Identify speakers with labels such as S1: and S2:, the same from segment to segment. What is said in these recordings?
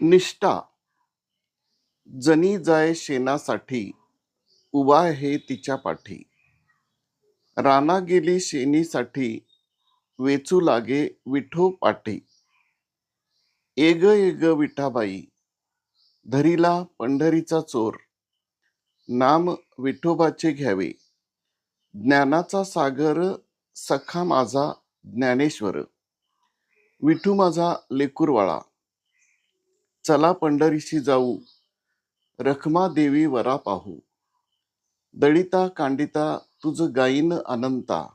S1: निष्ठा. जनी जाय शेणासाठी उभा आहे तिच्या पाठी. राना गेली शेणीसाठी वेचू लागे विठो पाठी. एग एग विठाबाई धरीला पंढरीचा चोर. नाम विठोबाचे घ्यावे. ज्ञानाचा सागर सखा माझा ज्ञानेश्वर. विठू माझा लेकुरवाळा. चला पंढरीशी जाऊ. रखमा देवी वरा पाहू. दळिता कांडिता तुझ गाईन अनंता.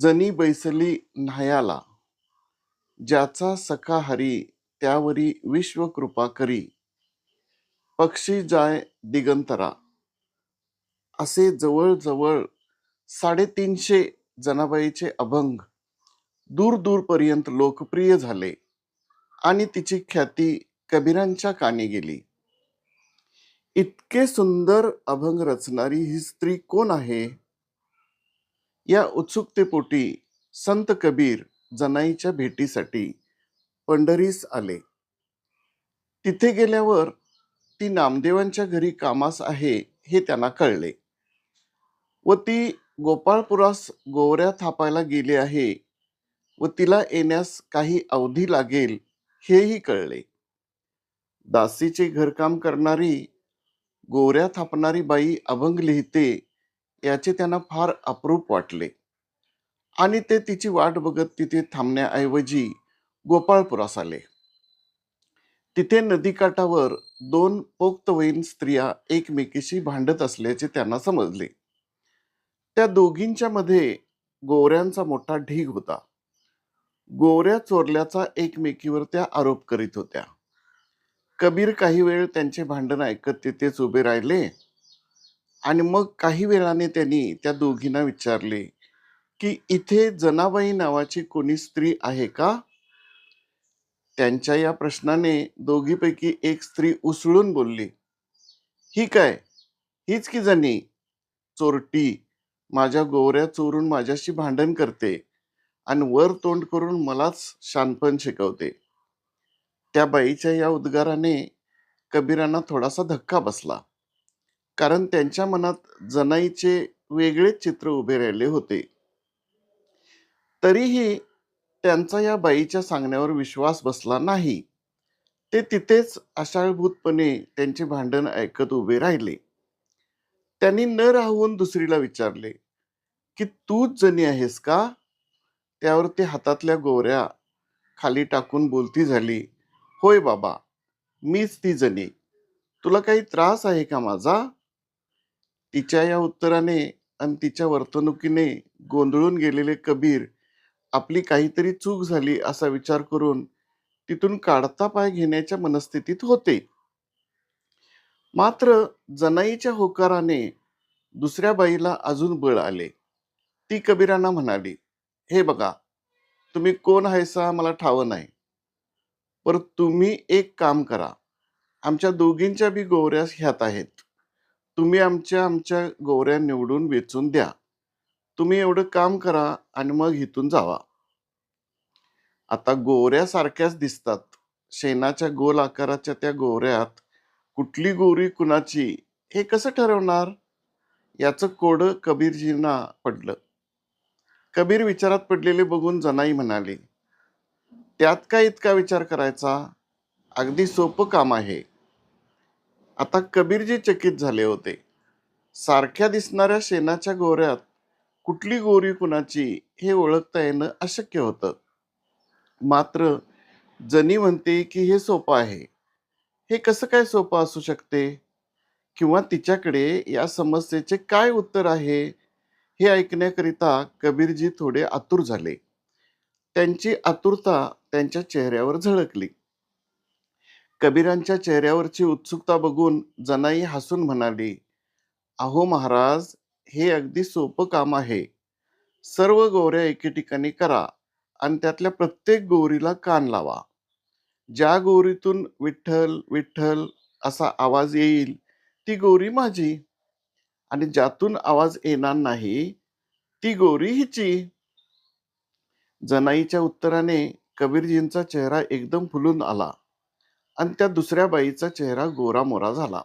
S1: जनी बैसली न्हायाला. ज्याचा सखा हरी त्यावरी विश्वकृपा करी. पक्षी जाय दिगंतरा. असे जवळजवळ साडेतीनशे जनाबाईचे अभंग दूर दूरपर्यंत लोकप्रिय झाले. आणि तिची ख्याती कबीरांच्या कानी गेली. इतके सुंदर अभंग रचणारी ही स्त्री कोण आहे? या उत्सुकतेपोटी संत कबीर जनाईच्या भेटीसाठी पंढरीस आले. तिथे गेल्यावर ती नामदेवांच्या घरी कामास आहे हे त्यांना कळले. व ती गोपाळपुरास गोवऱ्या थापायला गेली आहे व तिला येण्यास काही अवधी लागेल हेही कळले. दासीचे घरकाम करणारी गोऱ्या थापणारी बाई अभंग लिहिते याचे त्यांना फार अप्रूप वाटले. आणि ते तिची वाट बघत तिथे थांबण्याऐवजी गोपाळपुरास आले. तिथे नदीकाठावर दोन पोक्तवयीन स्त्रिया एकमेकीशी भांडत असल्याचे त्यांना समजले. त्या दोघींच्या मध्ये गोऱ्यांचा मोठा ढीग होता. गोऱ्या चोरल्याचा एकमेकीवर त्या आरोप करीत होत्या. कबीर काही वेळ त्यांचे भांडण ऐकत तिथेच उभे राहिले. आणि मग काही वेळाने त्यांनी त्या दोघींना विचारले की इथे जनाबाई नावाची कोणी स्त्री आहे का? त्यांच्या या प्रश्नाने दोघीपैकी एक स्त्री उसळून बोलली ही काय? हीच की जणी? चोरटी माझ्या गोवऱ्या चोरून माझ्याशी भांडण करते आणि वर तोंड करून मलाच शानपण शिकवते. त्या बाईच्या या उद्गाराने कबीरांना थोडासा धक्का बसला. कारण त्यांच्या मनात जनाईचे वेगळेच चित्र उभे राहिले होते. तरीही त्यांचा या बाईच्या सांगण्यावर विश्वास बसला नाही. ते तिथेच आशाळभूतपणे त्यांचे भांडण ऐकत उभे राहिले. त्यांनी न राहून दुसरीला विचारले की तूच जणी आहेस का? त्यावर ते हातातल्या गोऱ्या खाली टाकून बोलती झाली. होय बाबा मीच ती जणी. तुला काही त्रास आहे का माझा? तिच्या या उत्तराने आणि तिच्या वर्तणुकीने गोंधळून गेलेले कबीर आपली काहीतरी चूक झाली असा विचार करून तिथून काढता पाय घेण्याच्या मनस्थितीत होते. मात्र जनाईच्या होकाराने दुसऱ्या बाईला अजून बळ आले. ती कबीरांना म्हणाली हे बघा तुम्ही कोण आहेसा मला ठाव नाही. पर तुम्ही एक काम करा. आमच्या दोघींच्या बी गोवऱ्या ह्यात आहेत. तुम्ही आमच्या आमच्या गोवऱ्या निवडून वेचून द्या. तुम्ही एवढं काम करा आणि मग इथून जावा. आता गोवऱ्या सारख्याच दिसतात. शेणाच्या गोल आकाराच्या त्या गोवऱ्यात कुठली गोरी कुणाची हे कसं ठरवणार? याचं कोड कबीरजींना पडलं. कबीर विचारात पडलेले बघून जनाई म्हणाली त्यात काय इतका विचार करायचा? अगदी सोपं काम आहे. आता कबीरजी चकित झाले होते. सारख्या दिसणाऱ्या शेणाच्या गोऱ्यात कुठली गोरी कुणाची हे ओळखता येणं अशक्य होतं. मात्र जनी म्हणते की हे सोपं आहे. हे कसं काय सोपं असू शकते? किंवा तिच्याकडे या समस्येचे काय उत्तर आहे? हे ऐकण्याकरिता कबीरजी थोडे आतुर झाले. त्यांची आतुरता त्यांच्या चेहऱ्यावर झळकली. कबीरांच्या चेहऱ्यावरची उत्सुकता बघून जनाई हसून म्हणाली अहो महाराज हे अगदी सोपं काम आहे. सर्व गोऱ्या एके ठिकाणी करा आणि त्यातल्या प्रत्येक गोरीला कान लावा. ज्या गोरीतून विठ्ठल विठ्ठल असा आवाज येईल ती गोरी माझी. आणि ज्यातून आवाज येणार नाही ती गोरी हिची. जनाईच्या उत्तराने कबीरजींचा चेहरा एकदम फुलून आला आणि त्या दुसऱ्या बाईचा चेहरा गोरा मोरा झाला.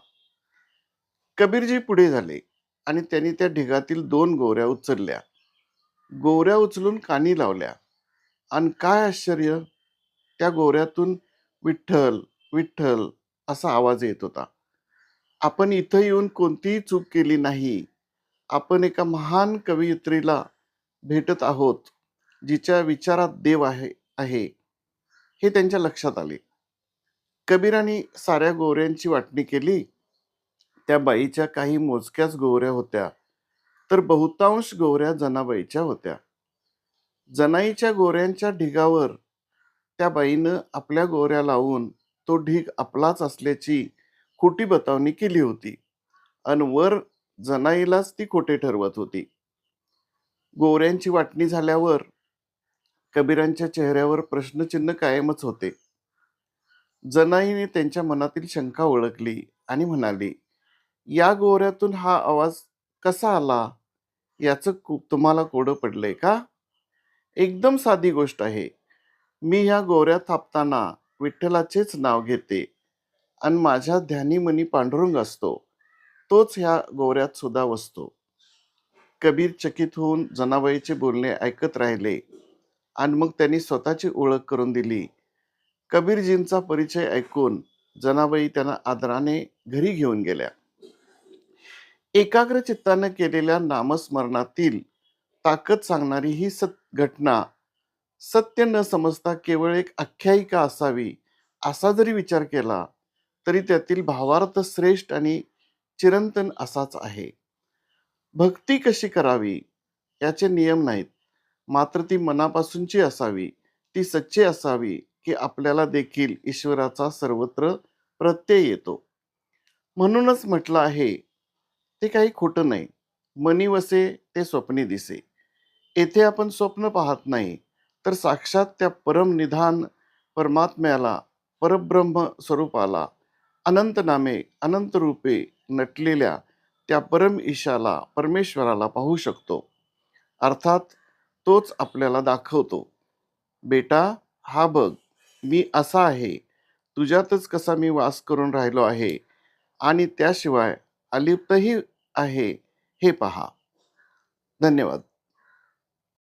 S1: कबीरजी पुढे झाले आणि त्यांनी त्या ढिगातील दोन गोऱ्या उचलल्या. गोऱ्या उचलून कानी लावल्या. आणि काय आश्चर्य त्या गोऱ्यातून विठ्ठल विठ्ठल असा आवाज येत होता. आपण इथं येऊन कोणतीही चूक केली नाही. आपण एका महान कवयित्रीला भेटत आहोत. जिच्या विचारात देव आहे आहे हे त्यांच्या लक्षात आले. कबीराने साऱ्या गोऱ्यांची वाटणी केली. त्या बाईच्या काही मोजक्याच गोऱ्या होत्या तर बहुतांश गोऱ्या जनाबाईच्या होत्या. जनाईच्या गोऱ्यांच्या ढिगावर त्या बाईनं आपल्या गोऱ्या लावून तो ढीग आपलाच असल्याची खोटी बतावणी केली होती अन वर जनाईलाच ती खोटे ठरवत होती. गोऱ्यांची वाटणी झाल्यावर कबीरांच्या चेहऱ्यावर प्रश्नचिन्ह कायमच होते. जनाईने त्यांच्या मनातील शंका ओळखली आणि म्हणाली या गोऱ्यातून हा आवाज कसा आला? याचं तुम्हाला कोडं पडलंय का? एकदम साधी गोष्ट आहे. मी ह्या गोऱ्या थापताना विठ्ठलाचेच नाव घेते आणि माझ्या ध्यानीमनी पांडुरंग असतो. तोच ह्या गोऱ्यात सुद्धा वसतो. कबीर चकित होऊन जनाबाईचे बोलणे ऐकत राहिले. आणि मग त्यांनी स्वतःची ओळख करून दिली. कबीरजींचा परिचय ऐकून जनाबाई त्यांना आदराने घरी घेऊन गेल्या. एकाग्र चित्तानं केलेल्या नामस्मरणातील ताकद सांगणारी ही सत घटना सत्य न समजता केवळ एक आख्यायिका असावी असा जरी विचार केला तरी त्यातील भावार्थ श्रेष्ठ आणि चिरंतन असाच आहे. भक्ती कशी करावी याचे नियम नाहीत. मात्र ती मनापासूनची असावी. ती सच्ची असावी की आपल्याला देखील ईश्वराचा सर्वत्र प्रत्यय येतो. म्हणूनच म्हटलं आहे ते काही खोटं नाही. मनी वसे ते स्वप्ने दिसे. येथे आपण स्वप्न पाहत नाही तर साक्षात त्या परम निधान परमात्म्याला परब्रह्म स्वरूपाला अनंत नामे अनंत रूपे नटलेल्या त्या परम ईशाला परमेश्वराला पाहू शकतो. अर्थात तोच आपल्याला दाखवतो. बेटा हा बघ मी असा आहे. तुझ्यातच कसा मी वास करून राहिलो आहे आणि त्याशिवाय अलिप्तही आहे. हे पहा. धन्यवाद.